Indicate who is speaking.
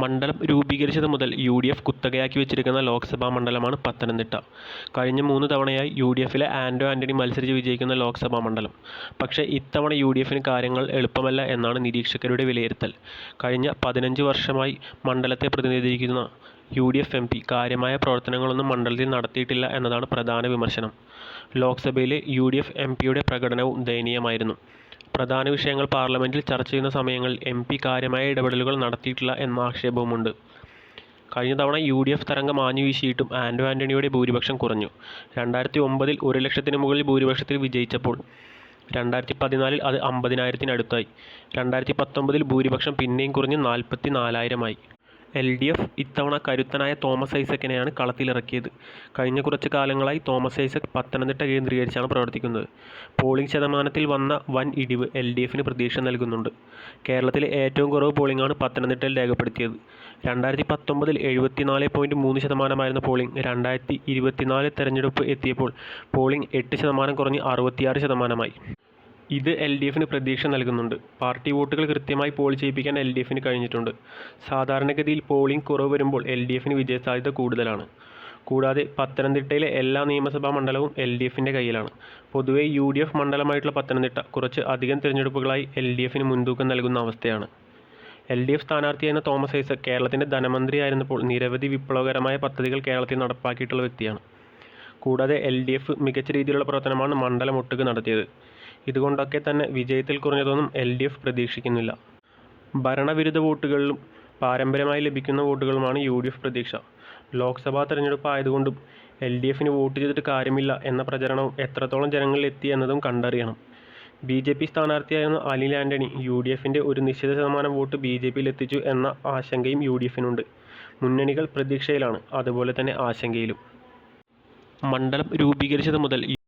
Speaker 1: മണ്ഡലം രൂപീകരിച്ചത് മുതൽ യു ഡി എഫ് കുത്തകയാക്കി വെച്ചിരിക്കുന്ന ലോക്സഭാ മണ്ഡലമാണ് പത്തനംതിട്ട. കഴിഞ്ഞ മൂന്ന് തവണയായി യു ഡി എഫിലെ ആന്റോ ആന്റണി മത്സരിച്ച് വിജയിക്കുന്ന ലോക്സഭാ മണ്ഡലം. പക്ഷേ ഇത്തവണ യു ഡി എഫിന് കാര്യങ്ങൾ എളുപ്പമല്ല എന്നാണ് നിരീക്ഷകരുടെ വിലയിരുത്തൽ. കഴിഞ്ഞ പതിനഞ്ച് വർഷമായി മണ്ഡലത്തെ പ്രതിനിധീകരിക്കുന്ന U D F M P കാര്യമായ പ്രവർത്തനങ്ങളൊന്നും മണ്ഡലത്തിൽ നടത്തിയിട്ടില്ല എന്നതാണ് പ്രധാന വിമർശനം. ലോക്സഭയിലെ യു ഡി എഫ് എം പിയുടെ പ്രകടനവും ദയനീയമായിരുന്നു. പ്രധാന വിഷയങ്ങൾ പാർലമെന്റിൽ ചർച്ച ചെയ്യുന്ന സമയങ്ങളിൽ എം പി കാര്യമായ ഇടപെടലുകൾ നടത്തിയിട്ടില്ല എന്ന ആക്ഷേപവുമുണ്ട്. കഴിഞ്ഞ തവണ യു ഡി എഫ് തരംഗം ആഞ്ഞു വീശിയിട്ടും ആന്റോ ആന്റണിയുടെ ഭൂരിപക്ഷം കുറഞ്ഞു. രണ്ടായിരത്തി ഒമ്പതിൽ ഒരു ലക്ഷത്തിന് മുകളിൽ ഭൂരിപക്ഷത്തിൽ വിജയിച്ചപ്പോൾ രണ്ടായിരത്തി പതിനാലിൽ അത് അമ്പതിനായിരത്തിനടുത്തായി. രണ്ടായിരത്തി പത്തൊമ്പതിൽ ഭൂരിപക്ഷം പിന്നെയും കുറഞ്ഞ് നാൽപ്പത്തി നാലായിരമായി എൽ ഡി എഫ് ഇത്തവണ കരുത്തനായ തോമസ് ഐസക്കിനെയാണ് കളത്തിലിറക്കിയത്. കഴിഞ്ഞ കുറച്ച് കാലങ്ങളായി തോമസ് ഐസക് പത്തനംതിട്ട കേന്ദ്രീകരിച്ചാണ് പ്രവർത്തിക്കുന്നത്. പോളിംഗ് ശതമാനത്തിൽ വന്ന വൻ ഇടിവ് എൽ ഡി എഫിന് പ്രതീക്ഷ നൽകുന്നുണ്ട്. കേരളത്തിലെ ഏറ്റവും കുറവ് പോളിംഗാണ് പത്തനംതിട്ടയിൽ രേഖപ്പെടുത്തിയത്. രണ്ടായിരത്തി പത്തൊമ്പതിൽ എഴുപത്തിനാല് പോയിന്റ് മൂന്ന് ശതമാനമായിരുന്ന പോളിംഗ്. രണ്ടായിരത്തി ഇരുപത്തിനാല് തെരഞ്ഞെടുപ്പ് എത്തിയപ്പോൾ പോളിംഗ് എട്ട് ശതമാനം കുറഞ്ഞ് അറുപത്തിയാറ് ശതമാനമായി. ഇത് എൽ ഡി എഫിന് പ്രതീക്ഷ നൽകുന്നുണ്ട്. പാർട്ടി വോട്ടുകൾ കൃത്യമായി പോൾ ചെയ്യിപ്പിക്കാൻ എൽ ഡി എഫിന് കഴിഞ്ഞിട്ടുണ്ട്. സാധാരണഗതിയിൽ പോളിംഗ് കുറവ് വരുമ്പോൾ എൽ ഡി എഫിന് വിജയസാധ്യത കൂടുതലാണ്. കൂടാതെ പത്തനംതിട്ടയിലെ എല്ലാ നിയമസഭാ മണ്ഡലവും എൽ ഡി എഫിന്റെ കയ്യിലാണ്. പൊതുവെ യു ഡി എഫ് മണ്ഡലമായിട്ടുള്ള പത്തനംതിട്ട കുറച്ച് അധികം തിരഞ്ഞെടുപ്പുകളായി എൽ ഡി എഫിന് മുൻതൂക്കം നൽകുന്ന അവസ്ഥയാണ്. എൽ ഡി എഫ് സ്ഥാനാർത്ഥിയായിരുന്ന തോമസ് ഐസക് കേരളത്തിന്റെ ധനമന്ത്രിയായിരുന്നപ്പോൾ നിരവധി വിപ്ലവകരമായ പദ്ധതികൾ കേരളത്തിൽ നടപ്പാക്കിയിട്ടുള്ള വ്യക്തിയാണ്. കൂടാതെ എൽ ഡി എഫ് മികച്ച രീതിയിലുള്ള പ്രവർത്തനമാണ് മണ്ഡലം ഒട്ടുക്ക് നടത്തിയത്. ഇതുകൊണ്ടൊക്കെ തന്നെ വിജയത്തിൽ കുറഞ്ഞതൊന്നും എൽ ഡി എഫ് പ്രതീക്ഷിക്കുന്നില്ല. ഭരണവിരുദ്ധ വോട്ടുകളിലും പാരമ്പര്യമായി ലഭിക്കുന്ന വോട്ടുകളുമാണ് യു ഡി എഫ് പ്രതീക്ഷ. ലോക്സഭാ തെരഞ്ഞെടുപ്പ് ആയതുകൊണ്ടും എൽ ഡി എഫിന് വോട്ട് ചെയ്തിട്ട് കാര്യമില്ല എന്ന പ്രചരണവും എത്രത്തോളം ജനങ്ങളിൽ എത്തി എന്നതും കണ്ടറിയണം. ബി ജെ പി സ്ഥാനാർത്ഥിയായിരുന്ന അനിൽ ആന്റണി യു ഡി എഫിന്റെ ഒരു നിശ്ചിത ശതമാനം വോട്ട് ബി ജെ പിയിൽ എത്തിച്ചു എന്ന ആശങ്കയും യു ഡി എഫിനുണ്ട് മുന്നണികൾ പ്രതീക്ഷയിലാണ് അതുപോലെ തന്നെ ആശങ്കയിലും. മണ്ഡലം രൂപീകരിച്ചത് മുതൽ